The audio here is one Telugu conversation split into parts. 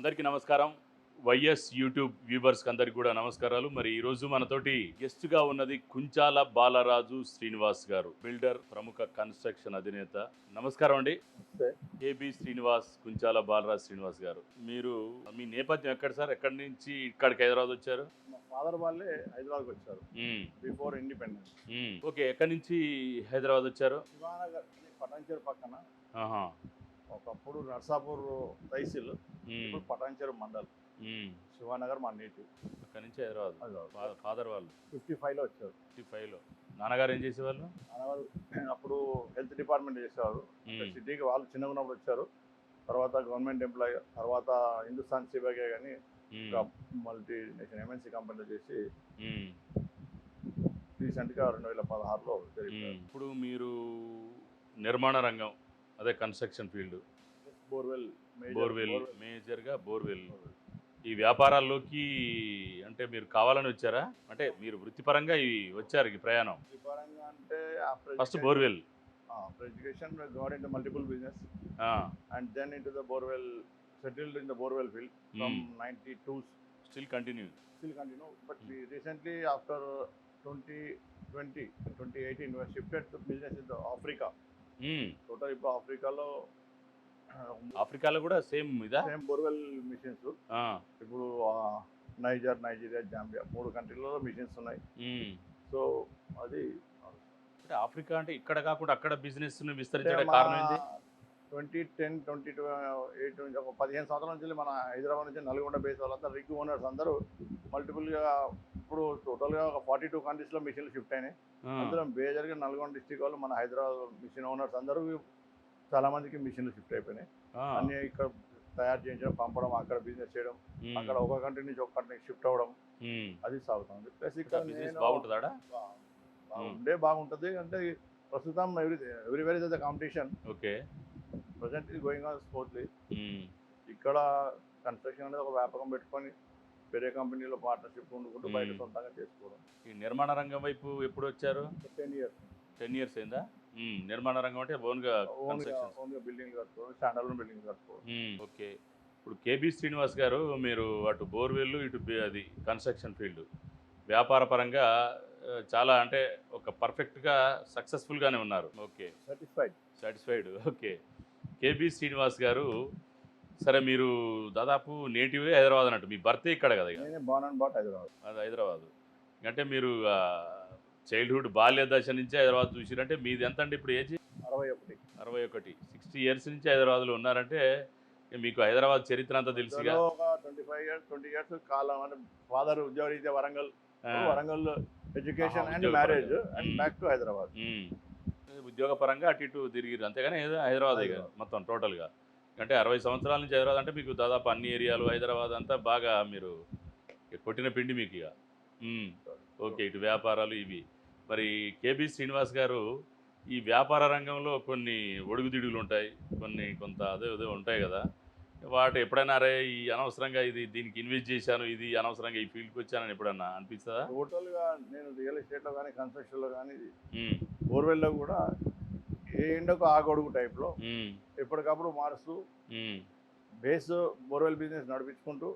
అందరికీ నమస్కారం. వైఎస్ యూట్యూబ్ వ్యూవర్స్కి అందరికీ కూడా నమస్కారాలు. మరి ఈరోజు మనతోటి గెస్ట్గా ఉన్నది కుంచాల బాలరాజు శ్రీనివాస్ గారు బిల్డర్ ప్రముఖ కన్స్ట్రక్షన్ అధినేత. నమస్కారం అండి. ఏబి శ్రీనివాస్ కుంచాల బాలరాజు శ్రీనివాస్ గారు. మీరు మీ నేపథ్యం ఎక్కడ సార్? ఎక్కడి నుంచి ఇక్కడికి హైదరాబాద్ వచ్చారు? ఫాదర్ వాళ్ళే హైదరాబాద్కి వచ్చారు. Before independence. ఓకే ఎక్కడి నుంచి హైదరాబాద్ వచ్చారు? పటాన్చేరు పక్కన. ఒకప్పుడు నర్సాపూర్ తహసీల్. ఇప్పుడు పటాన్చేరు మండల్. శివానగర్ మా నేటివ్ అక్కడి నుంచి హైదరాబాద్. ఫాదర్ వాళ్ళు. ఫిఫ్టీ ఫైవ్లో వచ్చారు. ఫిఫ్టీ ఫైవ్లో. నాన్నగారు ఏం చేసేవాళ్ళు? నాన్నగారు అప్పుడు హెల్త్ డిపార్ట్మెంట్ చేసేవారు. సిటీకి వాళ్ళు చిన్నగా ఉన్నప్పుడు వచ్చారు. తర్వాత గవర్నమెంట్ ఎంప్లాయ్ తర్వాత హిందుస్థాన్ సిబగే కానీ. మల్టీ నేషనల్ ఎంఎన్సీ కంపెనీలో చేసి. రీసెంట్గా రెండు వేల పదహారులో జరిగింది ఇప్పుడు మీరు నిర్మాణ రంగం అదే కన్స్ట్రక్షన్ ఫీల్డ్. బోర్వెల్ బోర్వెల్ మేజర్గా బోర్వెల్. ఈ వ్యాపారాల్లోకి అంటే మీరు కావాలని వచ్చారా? అంటే మీరు వృత్తిపరంగా ఇవి వచ్చారు ఈ ప్రయాణం. అంటే first borewell. Multiple business and then in to borewell settled in borewell field ninety two still continue still continue but recently after twenty twenty twenty eighteen shifted business in Africa africa total ఇప్పుడు ఆఫ్రికాలో ఆఫ్రికాలో కూడా సేమ్ ఇదా? Same borewell machines. ఇప్పుడు నైజర్ నైజీరియా జాంబియా మూడు కంట్రీలలో మిషన్స్ ఉన్నాయి. మ్మ్. సో అది అంటే ఆఫ్రికా అంటే ఇక్కడ కాకుండా అక్కడ బిజినెస్ విస్తరించడానికి కారణం ఏంటి? Twenty ten twenty two eight నుంచి ఒక పదిహేను సంవత్సరాల నుంచి మన హైదరాబాద్ నుంచి నల్గొండ బేస్ వాళ్ళంతా రిగ్ ఓనర్స్ అందరూ మల్టిపుల్గా ఇప్పుడు టోటల్గా ఒక ఫార్టీ టూ కంట్రీస్లో మిషన్లు షిఫ్ట్ అయినాయి. అందులో మేజర్గా నల్గొండ డిస్టిక్ వాళ్ళు మన హైదరాబాద్ మిషన్ ఓనర్స్ అందరూ చాలా మందికి మిషన్లు షిఫ్ట్ అయిపోయినాయి. అన్ని ఇక్కడ తయారు చేయించడం పంపడం అక్కడ బిజినెస్ చేయడం. అక్కడ ఒక కంట్రీ నుంచి ఒక కంట్రీకి షిఫ్ట్ అవ్వడం. అది సాగుతుంది. ప్లస్ ఇక్కడ బాగుంటుంది. అంటే ప్రస్తుతం every everywhere is the competition okay. Present ఇది గోయింగ్ ఆన్ స్మూత్లీ. ఇక్కడ కన్స్ట్రక్షన్ అనేది ఒక వ్యాపకం పెట్టుకొని వేరే కంపెనీలో పార్ట్నర్షిప్ బయట Hmm. సొంతంగా చేసుకోవడం. ఈ నిర్మాణ రంగం వైపు ఎప్పుడు వచ్చారు? టెన్ ఇయర్స్ టెన్ ఇయర్స్ అయిందా? మ్మ్. నిర్మాణ రంగం అంటే ఓన్గా ఓన్గా బిల్డింగ్ కట్టుకోవడం స్టాండర్డ్ బిల్డింగ్ కట్టుకోవడం. ఓకే ఇప్పుడు కేబీ శ్రీనివాస్ గారు మీరు అటు బోర్వెల్ ఇటు అది కన్స్ట్రక్షన్ ఫీల్డ్ వ్యాపార పరంగా చాలా అంటే ఒక పర్ఫెక్ట్గా సక్సెస్ఫుల్గానే ఉన్నారు. Okay satisfied satisfied okay KB Srinivas garu సరే మీరు దాదాపు నేటివే హైదరాబాద్ అన్నట్టు మీ బర్త్డే ఇక్కడ కదా బాన్ అండ్ బాట్ హైదరాబాద్. అది హైదరాబాద్. అంటే మీరు చైల్డ్హుడ్ బాల్య దశ నుంచి హైదరాబాద్ చూసిరంటే మీది ఎంత అండి ఇప్పుడు ఏజ్? అరవై ఒకటి. అరవై ఒకటి. సిక్స్టీ ఇయర్స్ నుంచి హైదరాబాద్లో ఉన్నారంటే మీకు హైదరాబాద్ చరిత్ర అంతా ఒక twenty five years twenty years కాలం అంటే ఫాదర్ ఉద్యోగరీత్యా వరంగల్ వరంగల్ ఎడ్యుకేషన్ అండ్ ఉద్యోగ marriage. And. Back to Hyderabad. Um. ఉద్యోగ పరంగా అటు ఇటు తిరిగిరు అంతేగాని హైదరాబాద్. మొత్తం టోటల్గా అంటే అరవై సంవత్సరాల నుంచి హైదరాబాద్ అంటే మీకు దాదాపు అన్ని ఏరియాలు హైదరాబాద్ అంతా బాగా మీరు కొట్టిన పిండి మీకు ఇక. ఓకే ఇటు వ్యాపారాలు ఇవి మరి కేబీ శ్రీనివాస్ గారు ఈ వ్యాపార రంగంలో కొన్ని ఒడుగుదిడుగులు ఉంటాయి కొన్ని కొంత అదే అదే ఉంటాయి కదా వాటి ఎప్పుడైనా అరే ఈ అనవసరంగా ఇది దీనికి ఇన్వెస్ట్ చేశాను ఇది అనవసరంగా ఈ ఫీల్డ్కి వచ్చానని ఎప్పుడన్నా అనిపిస్తుందా టోటల్గా నేను రియల్ ఎస్టేట్లో కానీ కన్స్ట్రక్షన్లో కానీ ఉమ్, బోర్వెల్లో కూడా ఏ ఎండకు ఆ గొడుగు టైప్లో ఉమ్, ఎప్పటికప్పుడు మారుస్తూ బేస్ బోర్వెల్ బిజినెస్ నడిపించుకుంటూ.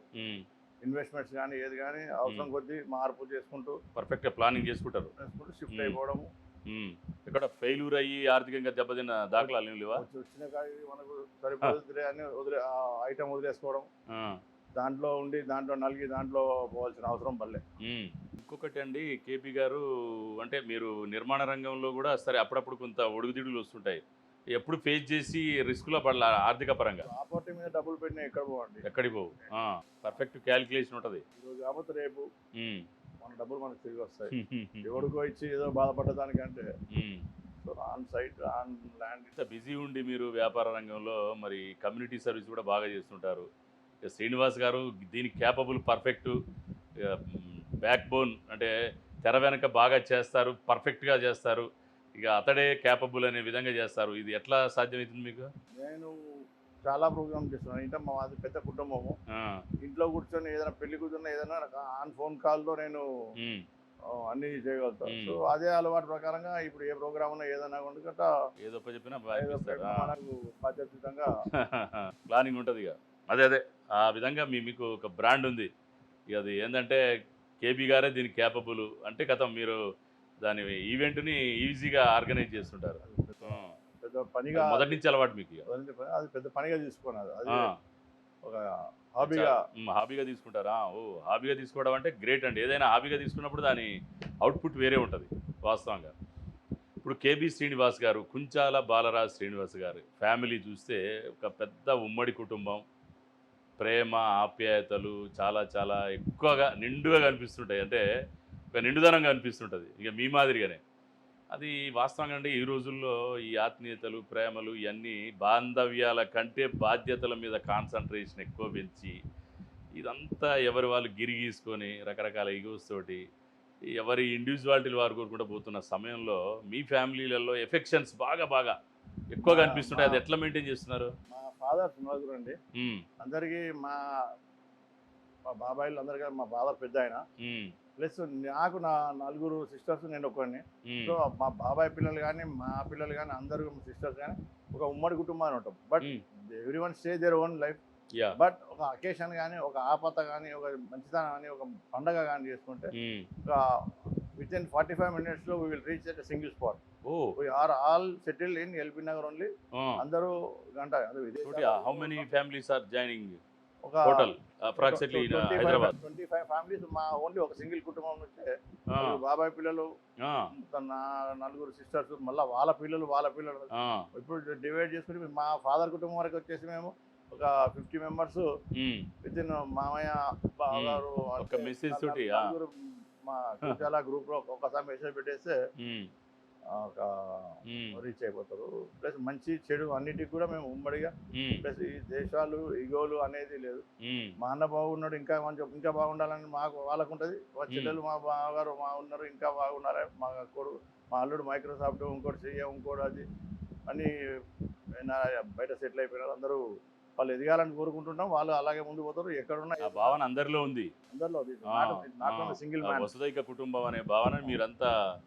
ఇన్వెస్ట్మెంట్స్ కానీ ఏది కానీ అవసరం కొద్దీ మార్పు చేసుకుంటూ పర్ఫెక్ట్గా ప్లానింగ్ చేసుకుంటారు. చేసుకుంటూ షిఫ్ట్. అయిపోవడము. ఇక్కడ ఫెయిల్యూర్ అయ్యి ఆర్థికంగా దెబ్బతిన్న దాఖలాలు ఏం లేవా? వచ్చి వచ్చిన మనకు సరిపోతుంది అని వదిలే ఐటమ్ వదిలేసుకోవడం. దాంట్లో ఉండి దాంట్లో నలిగి దాంట్లో పోవాల్సిన అవసరం ఉమ్. ఇంకొకటి అండి కేపీ గారు అంటే మీరు నిర్మాణ రంగంలో కూడా సరే అప్పుడప్పుడు కొంత ఒడుగుదిడుగులు వస్తుంటాయి. ఎప్పుడు ఫేస్ చేసి రిస్క్లో పడాల ఆర్థిక పరంగా? ప్రాపర్టీ మీద డబ్బులు పెట్టిన ఎక్కడ పోవండి? ఎక్కడికి పోవు. పర్ఫెక్ట్ క్యాలిక్యులేషన్ ఉంటుంది. ఈరోజు కాకపోతే రేపు ఉమ్. మన డబ్బులు మనకు తిరిగి వస్తాయి. ఎవరికో ఇచ్చి ఏదో బాధపడ్డదానికంటే. ఉమ్. So on site on land. ఇంత బిజీ ఉండి మీరు వ్యాపార రంగంలో మరి కమ్యూనిటీ సర్వీస్ కూడా బాగా చేస్తుంటారు. ఇక శ్రీనివాస్ గారు దీనికి క్యాపబుల్ పర్ఫెక్ట్ బ్యాక్ బోన్ అంటే తెర వెనక బాగా చేస్తారు పర్ఫెక్ట్గా చేస్తారు. ఇక అతడే క్యాపబుల్ అనే విధంగా చేస్తారు. ఇది ఎట్లా సాధ్యమవుతుంది మీకు? నేను చాలా ప్రోగ్రామ్ చేస్తున్నాను. ఇంటే మా అది పెద్ద కుటుంబము. ఇంట్లో కూర్చొని ఏదైనా పెళ్ళి కూర్చొని ఏదైనా ఆన్ ఫోన్ కాల్లో నేను అన్ని చేయగలుగుతాను. సో అదే అలవాటు ప్రకారంగా ఇప్పుడు ఏ ప్రోగ్రామ్ ఉన్నా ఏదైనా ఉండగట ఏదో చెప్పినా. మనకు బాధ్యతగా. ప్లానింగ్ ఉంటుంది ఇక. అదే అదే. ఆ విధంగా మీ మీకు ఒక బ్రాండ్ ఉంది. ఇక అది ఏంటంటే కేబీ గారే దీనికి క్యాపబుల్ అంటే కథ మీరు దాని ఈవెంట్ని ఈజీగా ఆర్గనైజ్ చేస్తుంటారు. పెద్ద పనిగా మొదటి నుంచి అలవాటు మీకు. అది పెద్ద పనిగా అది ఆ. ఒక హాబీగా హాబీగా తీసుకుంటారా ఓ హాబీగా తీసుకోవడం అంటే గ్రేట్ అండి ఏదైనా హాబీగా తీసుకున్నప్పుడు దాని అవుట్పుట్ వేరే ఉంటుంది వాస్తవంగా ఇప్పుడు కేబీ శ్రీనివాస్ గారు కుంచాల బాలరాజ్ శ్రీనివాస్ గారు ఫ్యామిలీ చూస్తే ఒక పెద్ద ఉమ్మడి కుటుంబం ప్రేమ ఆప్యాయతలు చాలా చాలా ఎక్కువగా నిండుగా కనిపిస్తుంటాయి. అంటే ఒక నిండుదనం కనిపిస్తుంటుంది. ఇక మీ మాదిరిగానే. అది వాస్తవంగా అంటే ఈ రోజుల్లో ఈ ఆత్మీయతలు ప్రేమలు ఇవన్నీ బాంధవ్యాల కంటే బాధ్యతల మీద కాన్సన్ట్రేషన్ ఎక్కువ పెంచి ఇదంతా ఎవరి వాళ్ళు గిరిగీసుకొని రకరకాల ఈగోస్ తోటి ఎవరి ఇండివిజువాలిటీలు వారు కోరుకుంటూ పోతున్న సమయంలో మీ ఫ్యామిలీలలో ఎఫెక్షన్స్ బాగా బాగా ఎక్కువ కనిపిస్తుంటాయి. అది ఎట్లా మెయింటైన్ చేస్తున్నారు? ఫాదర్ నలుగురు అండి. అందరికీ మా మా బాబాయిలు అందరికీ మా ఫాదర్ పెద్ద ఆయన. ప్లస్ నాకు నా నలుగురు సిస్టర్స్ నేను ఒకరిని సో మా బాబాయ్ పిల్లలు కానీ మా పిల్లలు కానీ అందరూ సిస్టర్స్ కానీ ఒక ఉమ్మడి కుటుంబాన్ని ఉంటాం. But everyone stay their own life but ఒక అకేషన్ కానీ ఒక ఆపత కానీ ఒక మంచితనం కానీ ఒక పండగ కానీ చేసుకుంటే ఒక విత్ ఇన్ ఫార్టీ ఫైవ్ మినిట్స్లో we will reach at single spot oh we are all settled in LB Nagar only అందరూ గంట how many families are joining ఒక total approximately Hyderabad twenty five families మా ఓన్లీ ఒక సింగిల్ కుటుంబం నుంచే బాబాయ్ పిల్లలు నలుగురు సిస్టర్స్ మళ్ళీ వాళ్ళ పిల్లలు వాళ్ళ పిల్లలు. ఇప్పుడు డివైడ్ చేసుకుని మా ఫాదర్ కుటుంబం వరకు వచ్చేసి మేము ఒక ఫిఫ్టీ మెంబర్స్ విత్ ఇన్ మామయ్య బావగారు ఒక మా చాలా గ్రూప్లో ఒక్కసారి మెసేజ్ పెట్టేస్తే ఒక రీచ్ అయిపోతారు. ప్లస్ మంచి చెడు అన్నిటికి కూడా మేము ఉమ్మడిగా ఉమ్, ప్లస్ ఈ దేశాలు ఈగోలు అనేది లేదు. మా అన్న బాగున్నాడు ఇంకా మంచి ఇంకా బాగుండాలని మాకు వాళ్ళకు ఉంటుంది మా చెల్లెలు మా బావగారు మా ఉన్నారు ఇంకా బాగున్నారు. మా కొడుకు మా అల్లుడు మైక్రోసాఫ్ట్ ఇంకోటి చెయ్య ఇంకోటి అది. అని బయట సెటిల్ అయిపోయినారు అందరూ. వాళ్ళు ఎదగాలని కోరుకుంటున్నాం. వాళ్ళు అలాగే ముందు పోతారు. ఎక్కడున్నా ఆ భావన అందరిలో ఉంది. అందరిలో ఆ, ఆ, సింగిల్ ఆ మ్యాన్ వసుదైక కుటుంబం అనే భావన మీరంతా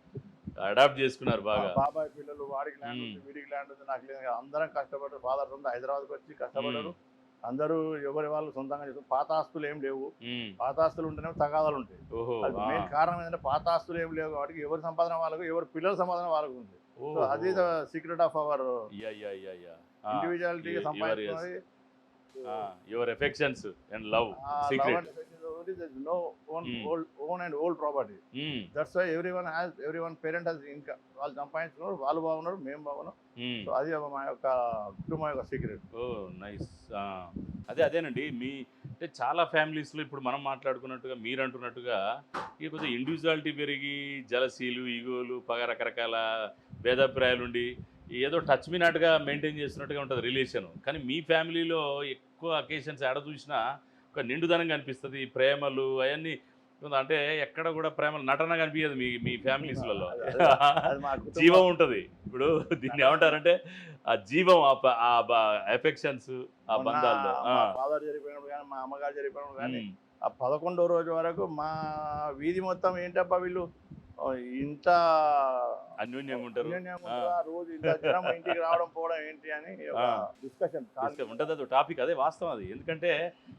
అడాప్ట్ చేసుకున్నారు బాగా. బాబాయ్ పిల్లలు వాడికి ల్యాండ్ ఉంది. వీడికి ల్యాండ్ ఉంది. నాకు లేదు. అందరం కష్టపడ్డారు. ఫాదర్ సొంత హైదరాబాద్కి వచ్చి కష్టపడ్డారు. అందరూ ఎవరి వాళ్ళు సొంతంగా చేస్తారు. పాత ఆస్తులు ఏం లేవు. ఉమ్, పాత ఆస్తులు ఉంటేనే తగాదాలు ఉంటాయి. ఓహో అది ఆ, మెయిన్ కారణం ఏంటంటే పాత ఆస్తులు ఏం లేవు కాబట్టి ఎవరి సంపాదన వాళ్ళకు ఎవరి పిల్లల సంపాదన వాళ్ళకు ఉంది. ఓహో. సో అది secret of our yeah yeah yeah yeah individuality you- you are సంపాదించుకున్నది. Your affections and love secret no own Hmm. Own and old property that's why everyone has everyone parent ఇంకా వాళ్ళు సంపాదించుకున్నారు వాళ్ళు బాగున్నారు మేము బాగున్నాం. సో అది మా యొక్క కుటుంబం యొక్క సీక్రెట్ ఓ నైస్ అదే అదేనండి. మీ అంటే చాలా ఫ్యామిలీస్లో ఇప్పుడు మనం మాట్లాడుకున్నట్టుగా మీరు అంటున్నట్టుగా ఇక కొద్దిగా ఇండివిజువాలిటీ పెరిగి జలసీలు ఈగోలు పగ రకరకాల భేదాభిప్రాయాలు ఉండి ఏదో టచ్ మినాట్గా మెయింటైన్ చేస్తున్నట్టుగా ఉంటుంది రిలేషన్ కానీ మీ ఫ్యామిలీలో ఎక్కువ అకేషన్స్ ఎడ చూసినా ఒక నిండుదనం కనిపిస్తుంది ప్రేమలు అవన్నీ అంటే ఎక్కడ కూడా ప్రేమలు నటన కనిపించదు మీ మీ ఫ్యామిలీస్లలో. మా జీవం ఉంటుంది. ఇప్పుడు దీన్ని ఏమంటారంటే ఆ జీవం ఆ ఎఫెక్షన్స్ ఆ. మా ఫాదర్ చనిపోయినప్పుడు కానీ మా అమ్మగారు చనిపోయినప్పుడు కానీ ఆ పదకొండో రోజు వరకు మా వీధి మొత్తం ఏంటబ్బా వీళ్ళు? ఇంత అన్యోన్యంగా ఉంటారు రోజు ఇంత జనం ఇంటికి రావడం పోవడం ఏంటి అని. డిస్కషన్ ఉంటుంది అది టాపిక్ అదే వాస్తవం అది. ఎందుకంటే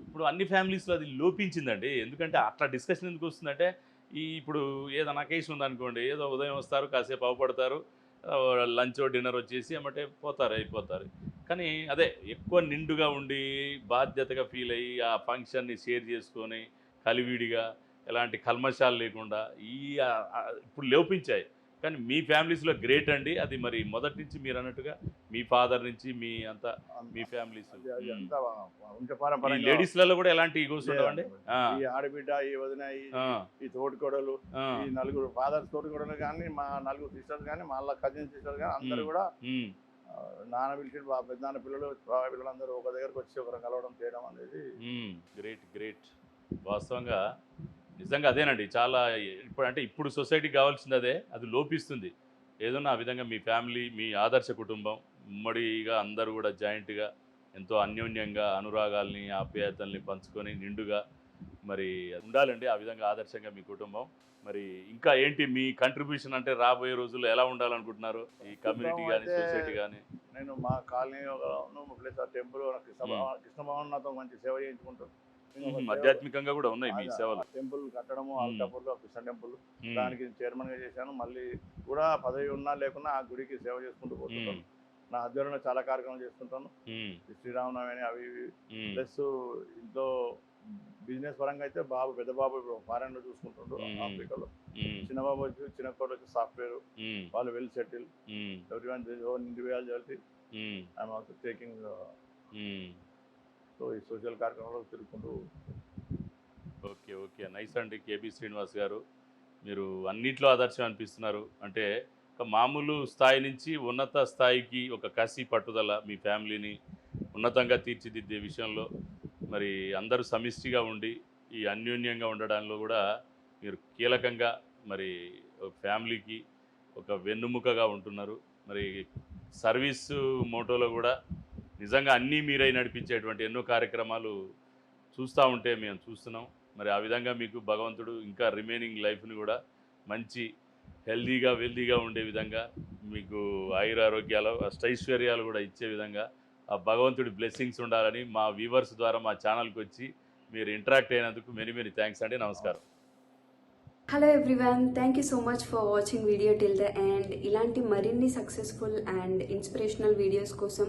ఇప్పుడు అన్ని ఫ్యామిలీస్లో అది లోపించిందండి. ఎందుకంటే అట్లా డిస్కషన్ ఎందుకు వస్తుందంటే ఈ ఇప్పుడు ఏదైనా కేసు ఉందనుకోండి ఏదో ఉదయం వస్తారు కాసేపు అవపడతారు లంచ్ డిన్నర్ వచ్చేసి ఏమంటే పోతారు అయిపోతారు. కానీ అదే ఎక్కువ నిండుగా ఉండి బాధ్యతగా ఫీల్ అయ్యి ఆ ఫంక్షన్ని షేర్ చేసుకొని కలివిడిగా ఎలాంటి కల్మషాలు లేకుండా ఈ ఇప్పుడు లోపించాయి. కానీ మీ ఫ్యామిలీస్లో గ్రేట్ అండి. అది మరి మొదటి నుంచి మీరు అన్నట్టుగా మీ ఫాదర్ నుంచి మీ అంతా మీ ఫ్యామిలీస్. లేడీస్లలో కూడా ఎలాంటి ఈగోస్ ఉండవండి? ఈ ఆడబిడ్డ ఈ వదిన ఈ తోటికోడలు ఈ నలుగురు ఫాదర్స్ తోటికోడలు కానీ మా నలుగురు సిస్టర్స్ కానీ మా కజిన్ సిస్టర్స్ కానీ అందరూ. కూడా నాన్న పిలిచి బా పెద్దనాన్న పిల్లలు బాబాయ్ పిల్లలు అందరూ ఒక దగ్గరకు వచ్చి ఒకరు కలవడం చేయడం అనేది గ్రేట్ గ్రేట్. వాస్తవంగా నిజంగా అదేనండి. చాలా ఇప్పుడు అంటే ఇప్పుడు సొసైటీకి కావాల్సింది అదే అది లోపిస్తుంది. ఏదన్నా ఆ విధంగా మీ ఫ్యామిలీ మీ ఆదర్శ కుటుంబం ఉమ్మడిగా అందరూ కూడా జాయింట్గా ఎంతో అన్యోన్యంగా అనురాగాల్ని ఆప్యాయతల్ని పంచుకొని నిండుగా మరి ఉండాలండి. ఆ విధంగా ఆదర్శంగా మీ కుటుంబం. మరి ఇంకా ఏంటి మీ కంట్రిబ్యూషన్ అంటే రాబోయే రోజుల్లో ఎలా ఉండాలనుకుంటున్నారు? ఈ కమ్యూనిటీ కానీ సొసైటీ కానీ నేను మా కాలనీ ప్లస్ ఆ టెంపుల్ కృష్ణ భవన్ కృష్ణ భవన్ నాతో మంచి సేవ చేయించుకుంటాను ఆధ్యాత్మికంగా కూడా ఉన్నాయి మీ సేవలు టెంపుల్ కట్టడము మ్మ్. అల్కాపూర్లో కృష్ణ టెంపుల్. దానికి చైర్మన్గా చేశాను మళ్ళీ కూడా పదవి ఉన్నా లేకున్నా ఆ గుడికి సేవ చేసుకుంటూ పోతుంటాను నా ఆధ్వర్యంలో చాలా కార్యక్రమాలు చేస్తుంటాను శ్రీరామనవమి అవి. ప్లస్ ఇంట్లో బిజినెస్ పరంగా అయితే బాబు పెద్ద బాబు ఇప్పుడు ఫారెన్లో చూసుకుంటుండ్రు. ఆఫ్రికాలో. చిన్న బాబు వచ్చి చిన్న కోట వచ్చి సాఫ్ట్వేర్. వాళ్ళు well settle. Everyone individuality. I'm also taking. So ఈ సోషల్ కార్యక్రమంలో తిరుగుకుంటూ ఓకే ఓకే. నైస్ అండి కేబీ శ్రీనివాస్ గారు. మీరు అన్నిట్లో ఆదర్శం అనిపిస్తున్నారు. అంటే ఒక మామూలు స్థాయి నుంచి ఉన్నత స్థాయికి ఒక కసి పట్టుదల మీ ఫ్యామిలీని ఉన్నతంగా తీర్చిదిద్దే విషయంలో మరి అందరూ సమిష్టిగా ఉండి ఈ అన్యోన్యంగా ఉండడంలో కూడా మీరు కీలకంగా మరి ఫ్యామిలీకి ఒక వెన్నుముకగా ఉంటున్నారు. మరి సర్వీస్ మోటోలో కూడా నిజంగా అన్నీ మీరై నడిపించేటువంటి ఎన్నో కార్యక్రమాలు చూస్తూ ఉంటే మేము చూస్తున్నాం. మరి ఆ విధంగా మీకు భగవంతుడు ఇంకా రిమైనింగ్ లైఫ్ని కూడా మంచి హెల్దీగా వెల్దీగా ఉండే విధంగా మీకు ఆయుర ఆరోగ్యాలు అష్టైశ్వర్యాలు కూడా ఇచ్చే విధంగా ఆ భగవంతుడి బ్లెస్సింగ్స్ ఉండాలని మా వ్యూవర్స్ ద్వారా మా ఛానల్కి వచ్చి మీరు ఇంటరాక్ట్ అయినందుకు మెనీ మెనీ థ్యాంక్స్ అండి. నమస్కారం. Hello everyone thank you so much for watching video till the and ఇలాంటి మరిన్ని సక్సెస్ఫుల్ అండ్ ఇన్స్పిరేషనల్ వీడియోస్ కోసం